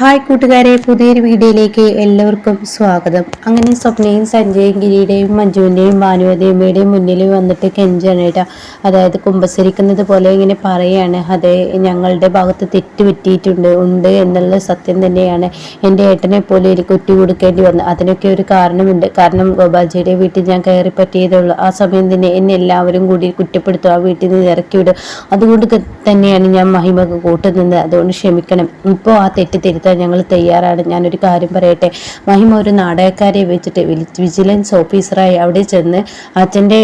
Hi കൂട്ടുകാരെ പുതിയൊരു വീഡിയോയിലേക്ക് എല്ലാവർക്കും സ്വാഗതം. അങ്ങനെ സ്വപ്നയും സഞ്ജയും ഗിരിയുടെയും മഞ്ജുവിന്റെയും ഭാനുവദേവിയുടെയും മുന്നിൽ വന്നിട്ട് കെഞ്ചാണ് കേട്ടോ. അതായത് കുമ്പസരിക്കുന്നത് പോലെ ഇങ്ങനെ പറയുകയാണ് അതെ ഞങ്ങളുടെ ഭാഗത്ത് തെറ്റ് പറ്റിയിട്ടുണ്ട് ഉണ്ട് എന്നുള്ള സത്യം തന്നെയാണ് എന്റെ ഏട്ടനെ പോലെ എനിക്ക് ഒറ്റ കൊടുക്കേണ്ടി വന്നു അതിനൊക്കെ ഒരു കാരണമുണ്ട്. കാരണം ഗോപാൽജിയുടെ വീട്ടിൽ ഞാൻ കയറി പറ്റിയതുള്ളൂ ആ സമയം തന്നെ എന്നെ എല്ലാവരും കൂടി കുറ്റപ്പെടുത്തും. ആ വീട്ടിൽ നിന്ന് ഇറക്കി വിടും. അതുകൊണ്ട് തന്നെയാണ് ഞാൻ മഹിമ കൂട്ടുന്നത് അതുകൊണ്ട് ക്ഷമിക്കണം. ഇപ്പോൾ ആ തെറ്റ് തിരുത്താൻ ഞങ്ങൾ തയ്യാറാണ്. ഞാനൊരു കാര്യം പറയട്ടെ. മഹിമ ഒരു നാടകക്കാരെ വെച്ചിട്ട് വിജിലൻസ് ഓഫീസറായി അവിടെ ചെന്ന് അച്ഛന്റെ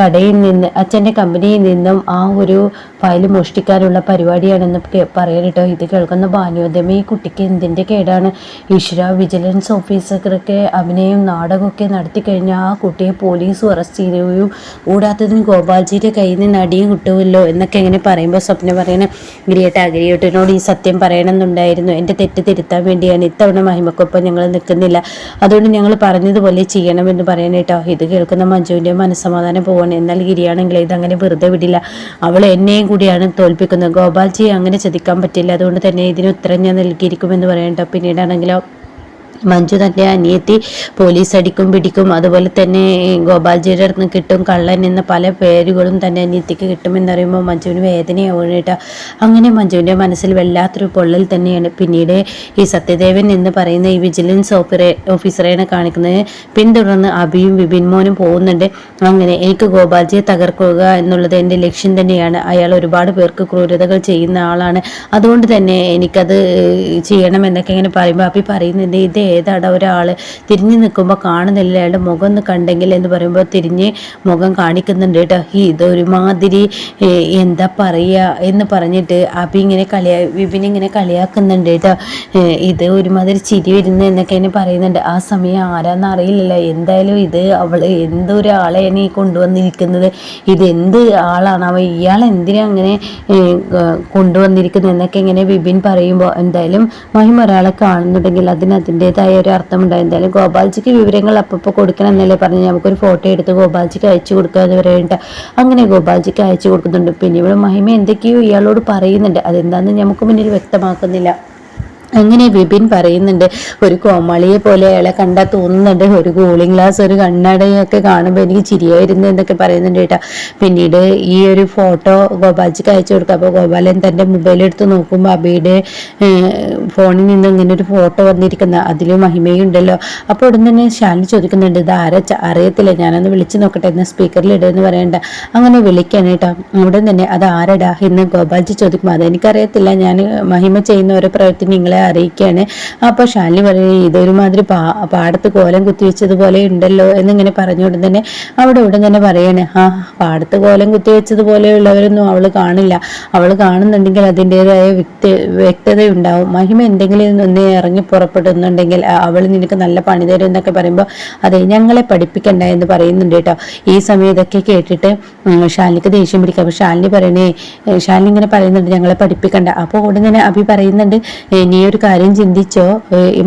കടയിൽ നിന്ന് അച്ഛന്റെ കമ്പനിയിൽ നിന്നും ആ ഒരു ഫയൽ മോഷ്ടിക്കാനുള്ള പരിപാടിയാണെന്ന് പറയാൻ കേട്ടോ ഇത് കേൾക്കുന്ന ഭാനുവദമ ഈ കുട്ടിക്ക് എന്തിന്റെ കേടാണ്? ഈശ്വര വിജിലൻസ് ഓഫീസർക്കൊക്കെ അഭിനയം നാടകമൊക്കെ നടത്തി കഴിഞ്ഞാൽ ആ കുട്ടിയെ പോലീസ് അറസ്റ്റ് ചെയ്യുകയും കൂടാത്തതിന് ഗോപാൽജിയുടെ കയ്യിൽ നിന്ന് അടിയും കിട്ടുമല്ലോ എന്നൊക്കെ എങ്ങനെ പറയുമ്പോൾ സ്വപ്നം പറയണ ഗിരിയേട്ട ഗിരിയേട്ടനോട് ഈ സത്യം പറയണമെന്നുണ്ടായിരുന്നു. എന്റെ തെറ്റ് തിരുത്താൻ വേണ്ടിയാണ് ഇത്തവണ മഹിമക്കൊപ്പം ഞങ്ങൾ നിൽക്കുന്നില്ല. അതുകൊണ്ട് ഞങ്ങൾ പറഞ്ഞതുപോലെ ചെയ്യണമെന്ന് പറയാനേട്ടോ ഇത് കേൾക്കുന്ന മഞ്ജുവിന്റെ മനസ്സമാധാനം പോവാണ്. എന്നാൽ ഗിരിയാണെങ്കിൽ ഇതങ്ങനെ വെറുതെ വിടില്ല. അവൾ എന്നെയും കൂടിയാണ് തോൽപ്പിക്കുന്നത്. ഗോപാൽജിയെ അങ്ങനെ ചതിക്കാൻ പറ്റില്ല. അതുകൊണ്ട് തന്നെ ഇതിന് ഉത്തരം ഞാൻ നൽകിയിരിക്കുമെന്ന് പറയണ്ടോ പിന്നീടാണെങ്കിലോ മഞ്ജു തന്റെ അനിയത്തി പോലീസ് അടിക്കും പിടിക്കും. അതുപോലെ തന്നെ ഗോപാൽജിയുടെ അടുത്ത് കിട്ടും കള്ളൻ എന്ന പല പേരുകളും തന്റെ അനിയത്തിക്ക് കിട്ടുമെന്ന് പറയുമ്പോൾ മഞ്ജുവിന് വേദനയാവും കേട്ടോ. അങ്ങനെ മഞ്ജുവിന്റെ മനസ്സിൽ വല്ലാത്തൊരു പൊള്ളൽ തന്നെയാണ്. പിന്നീട് ഈ സത്യദേവൻ എന്ന് പറയുന്ന ഈ വിജിലൻസ് ഓഫീറെ ഓഫീസറേനെ കാണിക്കുന്നത്. പിന്തുടർന്ന് അഭിയും വിപിൻ മോനും പോകുന്നുണ്ട്. അങ്ങനെ എനിക്ക് ഗോപാൽജിയെ തകർക്കുക എന്നുള്ളത് എന്റെ ലക്ഷ്യം തന്നെയാണ്. അയാൾ ഒരുപാട് പേർക്ക് ക്രൂരതകൾ ചെയ്യുന്ന ആളാണ്. അതുകൊണ്ട് തന്നെ എനിക്കത് ചെയ്യണമെന്നൊക്കെ ഇങ്ങനെ പറയുമ്പോൾ അഭി പറയുന്നുണ്ട് ഇത് ഏതാടാ ഒരാൾ തിരിഞ്ഞു നിൽക്കുമ്പോൾ കാണുന്നില്ല അയാളുടെ മുഖം ഒന്ന് കണ്ടെങ്കിൽ എന്ന് പറയുമ്പോൾ തിരിഞ്ഞ് മുഖം കാണിക്കുന്നുണ്ട് കേട്ടോ. ഇതൊരുമാതിരി എന്താ പറയുക എന്ന് പറഞ്ഞിട്ട് അബി ഇങ്ങനെ കളിയാ വിപിൻ ഇങ്ങനെ കളിയാക്കുന്നുണ്ട് കേട്ടോ. ഇത് ഒരുമാതിരി ചിരി വരുന്നു എന്നൊക്കെ എന്നെ പറയുന്നുണ്ട്. ആ സമയം ആരാന്ന് അറിയില്ലല്ലോ. എന്തായാലും ഇത് അവൾ എന്തൊരാളെയാണ് ഈ കൊണ്ടുവന്നിരിക്കുന്നത്? ഇത് എന്ത് ആളാണ്? അവ ഇയാൾ എന്തിനാ അങ്ങനെ കൊണ്ടുവന്നിരിക്കുന്നത് എന്നൊക്കെ ഇങ്ങനെ വിപിൻ പറയുമ്പോൾ എന്തായാലും മഹിമ ഒരാളെ കാണുന്നുണ്ടെങ്കിൽ അതിന് അതിന്റെതായ അതിന്റെതായ ഒരു അർത്ഥമുണ്ടായി. എന്തായാലും ഗോപാൽജിക്ക് വിവരങ്ങൾ അപ്പോൾ കൊടുക്കണം എന്നല്ലേ പറഞ്ഞ് നമുക്കൊരു ഫോട്ടോ എടുത്ത് ഗോപാൽജിക്ക് അയച്ചു കൊടുക്കുക എന്ന് പറയുന്നുണ്ട് അങ്ങനെ ഗോപാൽജിക്ക് അയച്ചു കൊടുക്കുന്നുണ്ട്. പിന്നെ ഇവിടെ മഹിമ എന്തൊക്കെയോ ഇയാളോട് പറയുന്നുണ്ട്. അതെന്താണെന്ന് നമുക്ക് മുന്നിൽ വ്യക്തമാക്കുന്നില്ല. അങ്ങനെ വിപിൻ പറയുന്നുണ്ട് ഒരു കോമാളിയെ പോലെ അയാളെ കണ്ടാൽ തോന്നുന്നുണ്ട്. ഒരു കൂളിംഗ് ഗ്ലാസ് ഒരു കണ്ണടയൊക്കെ കാണുമ്പോൾ എനിക്ക് ചിരിയായിരുന്നു എന്നൊക്കെ പറയുന്നുണ്ട് കേട്ടോ. പിന്നീട് ഈ ഒരു ഫോട്ടോ ഗോപാൽജിക്ക് അയച്ചു കൊടുക്കുക അപ്പോൾ ഗോപാലൻ തന്റെ മൊബൈൽ എടുത്ത് നോക്കുമ്പോൾ അബിയുടെ ഫോണിൽ നിന്ന് ഇങ്ങനെ ഒരു ഫോട്ടോ വന്നിരിക്കുന്ന. അതിൽ മഹിമയുണ്ടല്ലോ. അപ്പോൾ ഉടൻ തന്നെ ശാലിനി ചോദിക്കുന്നുണ്ട് ഇത് ആരാ? അറിയത്തില്ല. ഞാനൊന്ന് വിളിച്ചു നോക്കട്ടെ. എന്നാൽ സ്പീക്കറിൽ ഇടുമെന്ന് പറയണ്ട. അങ്ങനെ വിളിക്കാൻ കേട്ടോ. ഉടൻ തന്നെ അത് ആരടാ? എന്ന് ഗോപാൽജി ചോദിക്കുമ്പോൾ അതെനിക്കറിയത്തില്ല. ഞാൻ മഹിമ ചെയ്യുന്ന ഓരോ പ്രവൃത്തി നിങ്ങളെ അറിയിക്കുകയാണ് അപ്പോൾ ഷാലി പറയുന്നത് ഇതൊരുമാതിരി പാ പാടത്ത് കോലം കുത്തിവെച്ചതുപോലെ ഉണ്ടല്ലോ എന്നിങ്ങനെ പറഞ്ഞുകൊണ്ട് തന്നെ അവിടെ ഉടൻ തന്നെ പറയാണ് ആ പാടത്ത് കോലം കുത്തിവെച്ചതുപോലെയുള്ളവരൊന്നും അവൾ കാണില്ല. അവൾ കാണുന്നുണ്ടെങ്കിൽ അതിന്റെതായ വ്യക്തി ഉണ്ടാവും മഹിമ എന്തെങ്കിലും ഒന്ന് ഇറങ്ങി പുറപ്പെടുന്നുണ്ടെങ്കിൽ അവൾ നിനക്ക് നല്ല പണി തരും എന്നൊക്കെ പറയുമ്പോൾ അതെ ഞങ്ങളെ പഠിപ്പിക്കണ്ട എന്ന് പറയുന്നുണ്ട് കേട്ടോ. ഈ സമയത്തൊക്കെ കേട്ടിട്ട് ഷാലിനിക്ക് ദേഷ്യം പിടിക്കാം. അപ്പോൾ ഷാലിനി പറയണേ ഷാലിനി ഇങ്ങനെ പറയുന്നുണ്ട് ഞങ്ങളെ പഠിപ്പിക്കണ്ട. അപ്പോൾ ഉടൻ തന്നെ അഭി പറയുന്നുണ്ട് നീ ഒരു കാര്യം ചിന്തിച്ചോ?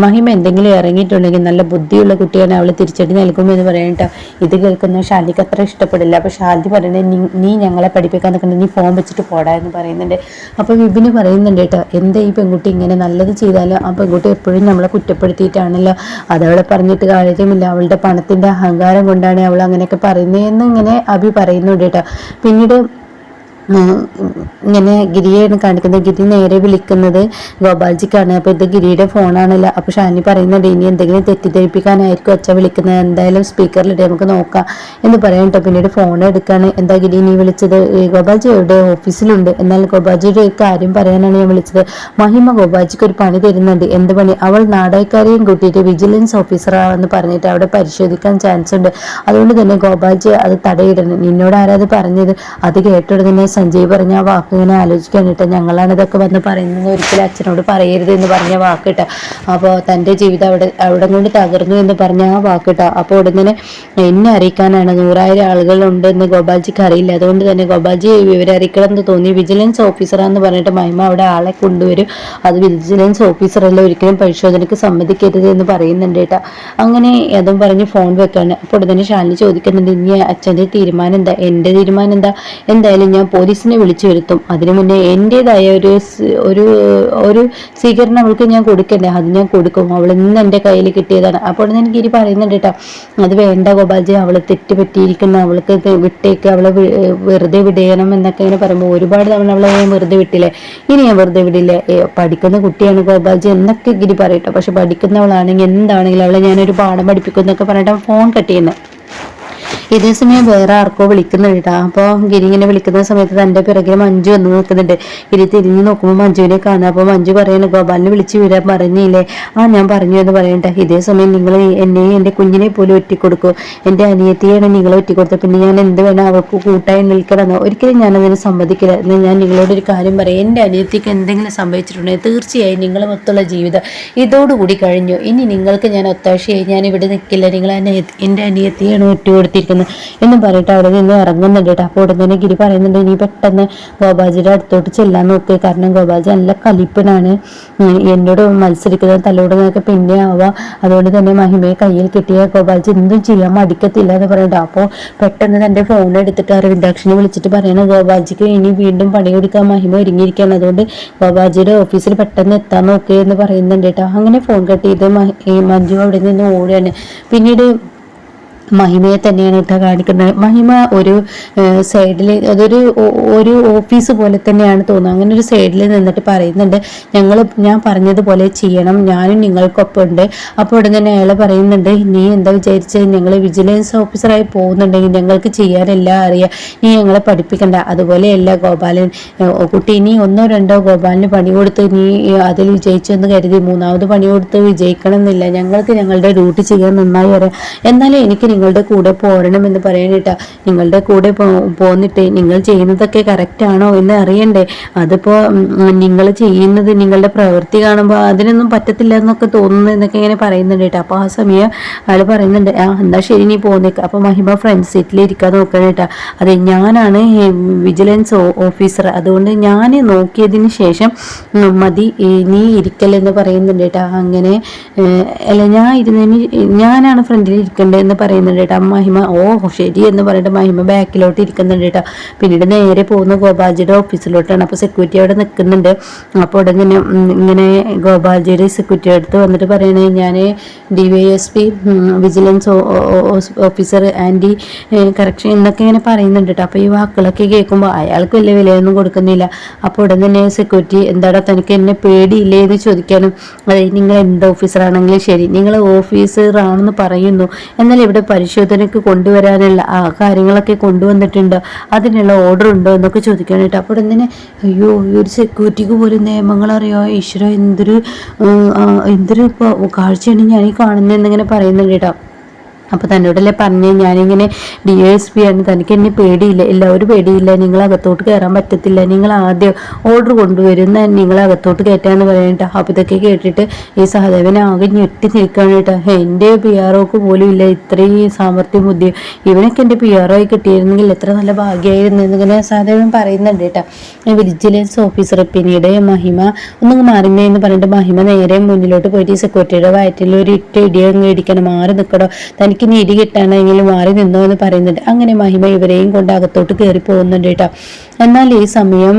മഹിമ എന്തെങ്കിലും ഇറങ്ങിയിട്ടുണ്ടെങ്കിൽ നല്ല ബുദ്ധിയുള്ള കുട്ടിയാണ് അവൾ തിരിച്ചടി നൽകുമെന്ന് പറയട്ടോ ഇത് കേൾക്കുന്ന ഷാലിക്ക് അത്ര ഇഷ്ടപ്പെടില്ല. അപ്പോൾ ഷാലി പറയുന്നത് നീ ഞങ്ങളെ പഠിപ്പിക്കാൻ നിൽക്കുന്നത് നീ ഫോം വെച്ചിട്ട് പോടാ എന്ന് പറയുന്നുണ്ട്. അപ്പോൾ വിപിന് പറയുന്നുണ്ട് കേട്ടോ എന്താ ഈ പെൺകുട്ടി ഇങ്ങനെ നല്ലത് ചെയ്താലും? ആ പെൺകുട്ടി എപ്പോഴും നമ്മളെ കുറ്റപ്പെടുത്തിയിട്ടാണല്ലോ. അതവളെ പറഞ്ഞിട്ട് കാര്യമില്ല. അവളുടെ പണത്തിന്റെ അഹങ്കാരം കൊണ്ടാണ് അവൾ അങ്ങനെയൊക്കെ പറയുന്നത് ഇങ്ങനെ അഭി പറയുന്നുണ്ട് കേട്ടോ. പിന്നീട് ഇങ്ങനെ ഗിരിയാണ് കാണിക്കുന്നത്. ഗിരി നേരെ വിളിക്കുന്നത് ഗോപാൽജിക്കാണ്. അപ്പോൾ ഇത് ഗിരിയുടെ ഫോണാണല്ലോ. അപ്പോൾ ഷാനി പറയുന്നുണ്ട് ഇനി എന്തെങ്കിലും തെറ്റിദ്ധരിപ്പിക്കാനായിരിക്കും അച്ഛ വിളിക്കുന്നത്. എന്തായാലും സ്പീക്കറിലിട്ട് നമുക്ക് നോക്കാം. എന്ന് പറയാൻ കേട്ടോ പിന്നീട് ഫോൺ എടുക്കാണ്. എന്താ ഗിരി നീ വിളിച്ചത്? ഗോപാൽജി എവിടെ ഓഫീസിലുണ്ട്. എന്നാൽ ഗോപാൽജിയുടെ ഒരു കാര്യം പറയാനാണ് ഞാൻ വിളിച്ചത്. മഹിമ ഗോപാൽജിക്ക് ഒരു പണി തരുന്നുണ്ട്. എന്ത് പണി? അവൾ നാടകക്കാരെയും കൂട്ടിയിട്ട് വിജിലൻസ് ഓഫീസറാണെന്ന് പറഞ്ഞിട്ട് അവിടെ പരിശോധിക്കാൻ ചാൻസ് ഉണ്ട് അതുകൊണ്ട് തന്നെ ഗോപാൽജി അത് തടയിടണം. നിന്നോട് ആരാത് പറഞ്ഞത്? അത് കേട്ടോടെ തന്നെ സഞ്ജയ് പറഞ്ഞ വാക്ക് ഇങ്ങനെ ആലോചിക്കാൻ കേട്ടോ ഞങ്ങളാണ് ഇതൊക്കെ വന്ന് പറയുന്നത്. ഒരിക്കലും അച്ഛനോട് പറയരുത് എന്ന് പറഞ്ഞ വാക്ക് കേട്ടോ തന്റെ ജീവിതം അവിടെ അവിടെ കൊണ്ട് തകർന്നു എന്ന് പറഞ്ഞ ആ വാക്ക് അപ്പോൾ ഉടനെ എന്നെ അറിയിക്കാനാണ് നൂറായിരം ആളുകളുണ്ട് എന്ന് ഗോപാൽജിക്ക് അറിയില്ല. അതുകൊണ്ട് തന്നെ ഗോപാൽജി വിവരം അറിയിക്കണം എന്ന് തോന്നി. വിജിലൻസ് ഓഫീസറാന്ന് പറഞ്ഞിട്ട് മഹിമ അവിടെ ആളെ കൊണ്ടുവരും. അത് വിജിലൻസ് ഓഫീസറല്ല ഒരിക്കലും പരിശോധനയ്ക്ക് സമ്മതിക്കരുത് എന്ന് പറയുന്നുണ്ട് കേട്ടോ. അങ്ങനെ അതും പറഞ്ഞ് ഫോൺ വെക്കാണ്. അപ്പോൾ ഉടനെ ശാലിനി ചോദിക്കുന്നുണ്ട് ഇനി അച്ഛന്റെ തീരുമാനം എന്താ? എന്റെ തീരുമാനം എന്താ? എന്തായാലും ഞാൻ പോയി പോലീസിനെ വിളിച്ചു വരുത്തും അതിനു മുന്നേ എന്റെതായ ഒരു ഒരു ഒരു സ്വീകരണം അവൾക്ക് ഞാൻ കൊടുക്കണ്ടേ? അത് ഞാൻ കൊടുക്കും. അവൾ ഇന്ന് എന്റെ കയ്യിൽ കിട്ടിയതാണ്. അപ്പോൾ എനിക്ക് ഇനി പറയുന്നുണ്ട് കേട്ടോ അത് വേണ്ട ഗോപാൽജി അവൾ തെറ്റുപറ്റിയിരിക്കുന്ന. അവൾക്ക് വിട്ടേക്ക് അവളെ വെറുതെ വിടയണം എന്നൊക്കെ ഇങ്ങനെ പറയുമ്പോൾ ഒരുപാട് തവണ അവളെ ഞാൻ വെറുതെ വിട്ടില്ലേ? ഇനി ഞാൻ വെറുതെ വിടില്ല? പഠിക്കുന്ന കുട്ടിയാണ് ഗോപാൽജി എന്നൊക്കെ ഗിരി പറയട്ടോ പക്ഷെ പഠിക്കുന്നവളാണെങ്കിൽ എന്താണെങ്കിലും അവളെ ഞാനൊരു പാഠം പഠിപ്പിക്കും എന്നൊക്കെ പറഞ്ഞിട്ട് ഫോൺ കട്ട് ചെയ്യുന്നത് ഇതേ സമയം വേറെ ആർക്കോ വിളിക്കുന്നുണ്ട് കേട്ടോ. അപ്പോൾ ഗിരി ഇങ്ങനെ വിളിക്കുന്ന സമയത്ത് തന്റെ പിറകിൽ മഞ്ജു വന്ന് നിൽക്കുന്നുണ്ട്. ഗിരി തിരിഞ്ഞ് നോക്കുമ്പോൾ മഞ്ജുവിനെ കാണുക അപ്പോൾ മഞ്ജു പറയണ ഗോപാലിനെ വിളിച്ച് വരാൻ പറഞ്ഞില്ലേ? ആ ഞാൻ പറഞ്ഞു എന്ന് പറയണ്ട ഇതേ സമയം നിങ്ങൾ എന്നെ എന്റെ കുഞ്ഞിനെ പോലും ഒറ്റിക്കൊടുക്കും. എന്റെ അനിയത്തിയാണ് നിങ്ങൾ ഒറ്റിക്കൊടുത്തത്. പിന്നെ ഞാൻ എന്ത് വേണം അവൾക്ക് കൂട്ടായി നിൽക്കണമെന്ന്? ഒരിക്കലും ഞാൻ അതിനെ സമ്മതിക്കില്ല. എന്ന് ഞാൻ നിങ്ങളോടൊരു കാര്യം പറയാം. എന്റെ അനിയത്തിക്ക് എന്തെങ്കിലും സംഭവിച്ചിട്ടുണ്ടെങ്കിൽ തീർച്ചയായും നിങ്ങളുമൊത്തുള്ള ജീവിതം ഇതോടുകൂടി കഴിഞ്ഞു. ഇനി നിങ്ങൾക്ക് ഞാൻ ഒത്താശയായി ഞാൻ ഇവിടെ നിൽക്കില്ല. നിങ്ങൾ എന്റെ അനിയത്തിയാണ് ഒറ്റുകൊടുത്തിരിക്കുന്നത് എന്നും പറഞ്ഞിട്ട് അവിടെ നിന്ന് ഇറങ്ങുന്നുണ്ട് കേട്ടോ. അപ്പോൾ ഉടൻ തന്നെ ഗിരി പറയുന്നുണ്ട് ഇനി പെട്ടെന്ന് ഗോപാജിയുടെ അടുത്തോട്ട് ചെല്ലാൻ നോക്ക്. കാരണം ഗോപാജി നല്ല കലിപ്പനാണ്. എന്നോട് മത്സരിക്കുന്നത് തലോടുന്നതൊക്കെ പിന്നെ ആവാം. അതുകൊണ്ട് തന്നെ മഹിമയെ കയ്യിൽ കിട്ടിയ ഗോപാജി എന്തും ചെയ്യാൻ മടിക്കത്തില്ല എന്ന് പറഞ്ഞിട്ട് അപ്പോൾ പെട്ടെന്ന് തന്റെ ഫോൺ എടുത്തിട്ട് അരവിന്ദാക്ഷനെ വിളിച്ചിട്ട് പറയണ ഗോപാജിക്ക് ഇനി വീണ്ടും പണി കൊടുക്കാൻ മഹിമ ഒരുങ്ങിയിരിക്കുകയാണ്. അതുകൊണ്ട് ഗോപാജിയുടെ ഓഫീസിൽ പെട്ടെന്ന് എത്താൻ നോക്കുക എന്ന് പറയുന്നുണ്ട് കേട്ടോ. അങ്ങനെ ഫോൺ കട്ട് ചെയ്ത് മഞ്ജു അവിടെ നിന്ന് ഓടുകയാണ്. പിന്നീട് മഹിമയെ തന്നെയാണ് കേട്ടോ കാണിക്കുന്നത്. മഹിമ ഒരു സൈഡിൽ അതൊരു ഒരു ഓഫീസ് പോലെ തന്നെയാണ് തോന്നുന്നത്. അങ്ങനെ ഒരു സൈഡിൽ നിന്നിട്ട് പറയുന്നുണ്ട് ഞങ്ങൾ ഞാൻ പറഞ്ഞതുപോലെ ചെയ്യണം. ഞാനും നിങ്ങൾക്കൊപ്പം ഉണ്ട് അപ്പോൾ ഉടനെ തന്നെ അയാൾ പറയുന്നുണ്ട് നീ എന്താ വിചാരിച്ചത് ഞങ്ങൾ വിജിലൻസ് ഓഫീസറായി പോകുന്നുണ്ടെങ്കിൽ ഞങ്ങൾക്ക് ചെയ്യാനെല്ലാം അറിയാം. നീ ഞങ്ങളെ പഠിപ്പിക്കണ്ട. അതുപോലെയല്ല ഗോപാലൻ കുട്ടി നീ ഒന്നോ രണ്ടോ ഗോപാലിന് പണി കൊടുത്ത് നീ അതിൽ വിജയിച്ചു എന്ന് കരുതി മൂന്നാമത് പണി കൊടുത്ത് വിജയിക്കണം എന്നില്ല ഞങ്ങൾക്ക് ഞങ്ങളുടെ ഡ്യൂട്ടി ചെയ്യാൻ നന്നായി അറിയാം. എന്നാലും എനിക്ക് നിങ്ങളുടെ കൂടെ പോരണമെന്ന് പറയാനിട്ടാ നിങ്ങളുടെ കൂടെ പോന്നിട്ട് നിങ്ങൾ ചെയ്യുന്നതൊക്കെ കറക്റ്റ് ആണോ എന്ന് അറിയണ്ടേ. അതിപ്പോ നിങ്ങൾ ചെയ്യുന്നത് നിങ്ങളുടെ പ്രവൃത്തി കാണുമ്പോൾ അതിനൊന്നും പറ്റത്തില്ല എന്നൊക്കെ തോന്നുന്നു എന്നൊക്കെ ഇങ്ങനെ പറയുന്നുണ്ട് കേട്ടോ. അപ്പോൾ ആ സമയം അയാൾ പറയുന്നുണ്ട് ആ എന്നാ ശരി നീ പോന്നേക്ക് അപ്പോൾ മഹിമ ഫ്രണ്ട് സീറ്റിൽ ഇരിക്കാൻ നോക്കണം അതെ ഞാനാണ് വിജിലൻസ് ഓഫീസർ അതുകൊണ്ട് ഞാൻ നോക്കിയതിന് ശേഷം മതി നീ ഇരിക്കലെന്ന് പറയുന്നുണ്ട് കേട്ടോ. അങ്ങനെ അല്ല ഞാൻ ഇരുന്നതിന് ഞാനാണ് ഫ്രണ്ടിൽ ഇരിക്കേണ്ടത് എന്ന് പറയുന്നുണ്ട് കേട്ടോ മഹിമ ഓ ശരി എന്ന് പറഞ്ഞിട്ട് മഹിമ ബാക്കിലോട്ട് ഇരിക്കുന്നുണ്ട് കേട്ടോ പിന്നീട് നേരെ പോകുന്ന ഗോപാൽജിയുടെ ഓഫീസിലോട്ടാണ്. അപ്പോൾ സെക്യൂരിറ്റി അവിടെ നിൽക്കുന്നുണ്ട്. അപ്പോൾ ഉടനെ ഇങ്ങനെ, ഇങ്ങനെ ഗോപാൽജിയുടെ സെക്യൂരിറ്റി അടുത്ത് വന്നിട്ട് പറയണേ ഞാൻ D Y S P vigilance officer anti corruption എന്നൊക്കെ ഇങ്ങനെ പറയുന്നുണ്ട് കേട്ടോ അപ്പോൾ ഈ വാക്കുകളൊക്കെ കേൾക്കുമ്പോൾ അയാൾക്ക് വലിയ വിലയൊന്നും കൊടുക്കുന്നില്ല. അപ്പോൾ ഉടൻ തന്നെ സെക്യൂരിറ്റി എന്താടാ തനിക്ക് എന്നെ പേടിയില്ലേ എന്ന് ചോദിക്കാനും അതായത് നിങ്ങൾ എന്ത് ഓഫീസറാണെങ്കിലും ശരി നിങ്ങൾ ഓഫീസറാണെന്ന് പറയുന്നു. എന്നാൽ ഇവിടെ പരിശോധനയ്ക്ക് കൊണ്ടുവരാനുള്ള കാര്യങ്ങളൊക്കെ കൊണ്ടുവന്നിട്ടുണ്ടോ. അതിനുള്ള ഓർഡർ ഉണ്ടോ എന്നൊക്കെ ചോദിക്കാനായിട്ട് അപ്പോൾ എന്തിനെ? അയ്യോ ഈ ഒരു സെക്യൂരിറ്റിക്ക് പോലും നിയമങ്ങൾ അറിയോ ഈശ്വര എന്തൊരു എന്തൊരു ഇപ്പോൾ കാഴ്ചയാണ് ഞാൻ ഈ കാണുന്നതെന്നിങ്ങനെ പറയുന്നുണ്ട് കേട്ടോ. അപ്പോൾ തന്നോടല്ലേ പറഞ്ഞ് ഞാനിങ്ങനെ ഡി എസ് പി ആണ്. തനിക്ക് എന്നെ പേടിയില്ല. എല്ലാവരും പേടിയില്ല. നിങ്ങൾ അകത്തോട്ട് കയറാൻ പറ്റത്തില്ല. നിങ്ങൾ ആദ്യം ഓർഡർ കൊണ്ടുവരുന്ന നിങ്ങൾ അകത്തോട്ട് കയറ്റാന്ന് പറയണ്ട അപ്പോൾ ഇതൊക്കെ കേട്ടിട്ട് ഈ സഹദേവൻ ആകെ ഞെട്ടി നിൽക്കുകയാണ് കേട്ടോ. എന്റെ പി ആർ ഒക്ക് പോലും ഇല്ല. ഇത്രയും സാമർത്ഥ്യം ബുദ്ധി. ഇവനൊക്കെ എന്റെ പി ആർ ഒ കിട്ടിയിരുന്നെങ്കിൽ എത്ര നല്ല ഭാഗ്യമായിരുന്നു എന്നിങ്ങനെ സഹദേവൻ പറയുന്നുണ്ട് കേട്ടോ. വിജിലൻസ് ഓഫീസർ പിന്നീട് മഹിമ ഒന്നും മാറിമേ എന്ന് പറഞ്ഞിട്ട് മഹിമ നേരെ മുന്നിലോട്ട് പോയിട്ട് ഈ സെക്യൂരിറ്റിയുടെ വയറ്റിൽ ഒരു ഇട്ട ഇടിയങ്ങ് ഇടിക്കണം. മാറി നിൽക്കണോ തനിക്ക് ഇനി ഇടി കിട്ടാനെങ്കിലും മാറി നിന്നോ എന്ന് പറയുന്നുണ്ട്. അങ്ങനെ മഹിമ ഇവരെയും കൊണ്ട് അകത്തോട്ട് കയറി പോകുന്നുണ്ട് കേട്ടോ. എന്നാൽ ഈ സമയം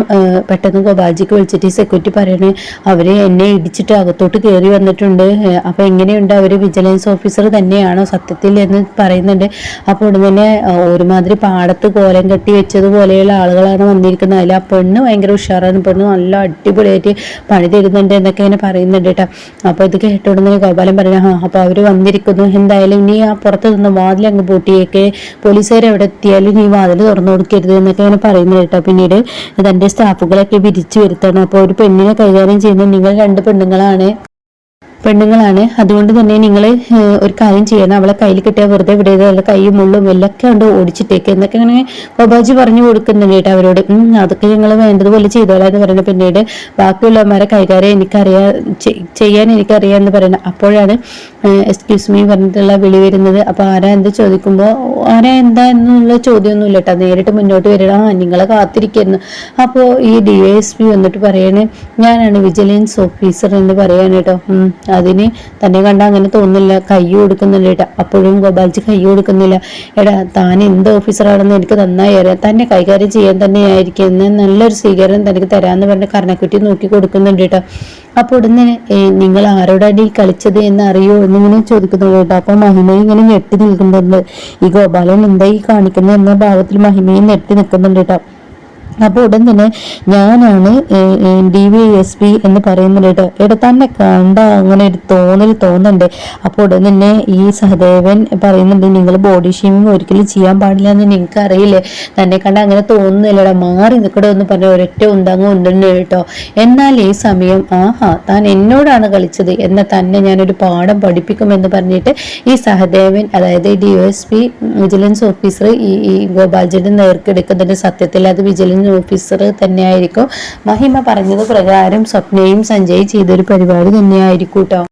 പെട്ടെന്ന് ഗോപാൽജിക്ക് വിളിച്ചിട്ട് ഈ സെക്യൂരിറ്റി പറയണേ അവരെ എന്നെ ഇടിച്ചിട്ട് അകത്തോട്ട് കയറി വന്നിട്ടുണ്ട്. അപ്പൊ എങ്ങനെയുണ്ട്? അവർ വിജിലൻസ് ഓഫീസർ തന്നെയാണോ സത്യത്തിൽ എന്ന് പറയുന്നുണ്ട്. അപ്പോൾ ഉടൻ തന്നെ ഒരുമാതിരി പാടത്ത് കോലം കെട്ടി വെച്ചതുപോലെയുള്ള ആളുകളാണ് വന്നിരിക്കുന്നത്. അതിൽ ആ പെണ്ണ് ഭയങ്കര ഉഷാറാണ്. പെണ്ണ് നല്ല അടിപൊളിയായിട്ട് പണി തരുന്നുണ്ട് എന്നൊക്കെ ഇങ്ങനെ പറയുന്നുണ്ട് കേട്ടോ. അപ്പോൾ ഇത് കേട്ടോടുന്ന ഗോപാലൻ പറഞ്ഞു ആ അപ്പോൾ അവർ വന്നിരിക്കുന്നു. എന്തായാലും ഇനി ആ പുറത്ത് നിന്ന് വാതിൽ അങ്ങ് പൂട്ടിയൊക്കെ. പോലീസുകാർ എവിടെ എത്തിയാലും നീ വാതിൽ തുറന്നു കൊടുക്കരുത് എന്നൊക്കെ ഇങ്ങനെ പറയുന്നത് കേട്ടോ. പിന്നീട് തന്റെ സ്റ്റാഫുകളൊക്കെ വിരിച്ചു വരുത്തണം. അപ്പോൾ ഒരു പെണ്ണിനെ കൈകാര്യം ചെയ്യുന്ന നിങ്ങൾ രണ്ട് പെണ്ണുങ്ങളാണ്. പെണ്ണുങ്ങളാണ്. അതുകൊണ്ട് തന്നെ നിങ്ങൾ ഒരു കാര്യം ചെയ്യണം. അവളെ കയ്യിൽ കിട്ടിയാൽ വെറുതെ അവളുടെ കൈയും മുള്ളും എല്ലൊക്കെ ഉണ്ട് ഓടിച്ചിട്ടേക്ക്. എന്നൊക്കെ ഇങ്ങനെ ബാബാജി പറഞ്ഞു കൊടുക്കുന്നുണ്ട് കേട്ടോ അവരോട്. അതൊക്കെ ഞങ്ങൾ വേണ്ടതുപോലെ ചെയ്തോളാം എന്ന് പറയുന്നത് പിന്നീട് ബാക്കിയുള്ളവന്മാരെ കൈകാര്യം എനിക്കറിയാം ചെയ്യാൻ എനിക്കറിയാം എന്ന് പറയുന്നത് അപ്പോഴാണ് എക്സ്ക്യൂസ് മീ പറഞ്ഞിട്ടുള്ള വിളി വരുന്നത്. അപ്പോൾ ആരാ എന്ത് ചോദിക്കുമ്പോൾ ആരാ എന്താ എന്നുള്ള ചോദ്യമൊന്നുമില്ല കേട്ടോ. നേരിട്ട് മുന്നോട്ട് വരണം ആ നിങ്ങളെ കാത്തിരിക്കുന്നു അപ്പോൾ ഈ ഡി എസ് പി വന്നിട്ട് പറയണേ ഞാനാണ് വിജിലൻസ് ഓഫീസർ എന്ന് പറയാണ് കേട്ടോ. അതിന് തന്നെ കണ്ട അങ്ങനെ തോന്നുന്നില്ല. കൈ കൊടുക്കുന്നില്ല ഏട്ടാ. അപ്പോഴും ഗോപാൽജി കൈ കൊടുക്കുന്നില്ല. എടാ താൻ എന്ത് ഓഫീസറാണെന്ന് എനിക്ക് നന്നായി അറിയാം. തന്നെ കൈകാര്യം ചെയ്യാൻ തന്നെയായിരിക്കും. എന്ന് നല്ലൊരു സ്വീകരണം തനിക്ക് തരാമെന്ന് പറഞ്ഞ് കർണക്കുറ്റി നോക്കി കൊടുക്കുന്നുണ്ട് കേട്ടോ അപ്പോൾ ഉടനെ നിങ്ങൾ ആരോടാണ് ഈ കളിച്ചത് എന്ന് അറിയോ എന്നിങ്ങനെ ചോദിക്കുന്നു കേട്ടോ അപ്പൊ മഹിമ ഇങ്ങനെ ഞെട്ടി നിൽക്കുന്നുണ്ട്. ഈ ഗോപാലൻ എന്തായി ഈ കാണിക്കുന്നത് എന്ന ഭാവത്തിൽ മഹിമയും ഞെട്ടി നിൽക്കുന്നുണ്ട് കേട്ടോ അപ്പോൾ ഉടൻ തന്നെ ഞാനാണ് ഡി വി എസ് പി എന്ന് പറയുന്നത് എടാ തന്നെ കണ്ട അങ്ങനെ ഒരു തോന്നൽ തോന്നണ്ടേ? അപ്പോൾ ഉടൻ തന്നെ ഈ സഹദേവൻ പറയുന്നുണ്ട് നിങ്ങൾ ബോഡി ഷേമിങ് ഒരിക്കലും ചെയ്യാൻ പാടില്ല എന്ന് നിങ്ങൾക്ക് അറിയില്ലേ തന്നെ കണ്ട അങ്ങനെ തോന്നുന്നില്ലടാ മാറി നിൽക്കടോ എന്ന് പറഞ്ഞ ഒരൊറ്റ ഉണ്ടങ്ങ് ഉണ്ടുണ്ട് കേട്ടോ. എന്നാൽ ഈ സമയം ആഹാ താൻ എന്നോടാണ് കളിച്ചത് എന്ന തന്നെ ഞാനൊരു പാഠം പഠിപ്പിക്കുമെന്ന് പറഞ്ഞിട്ട് ഈ സഹദേവൻ അതായത് D S P vigilance officer ഈ ഗോപാൽജിയുടെ നേർക്കെടുക്കുന്നുണ്ട് സത്യത്തിൽ അത് വിജിലൻസ് ഓഫീസർ തന്നെയായിരിക്കും. മഹിമ പറഞ്ഞത് പ്രകാരം സ്വപ്നയും സഞ്ജയ് ചെയ്തൊരു പരിപാടി തന്നെയായിരിക്കും കേട്ടോ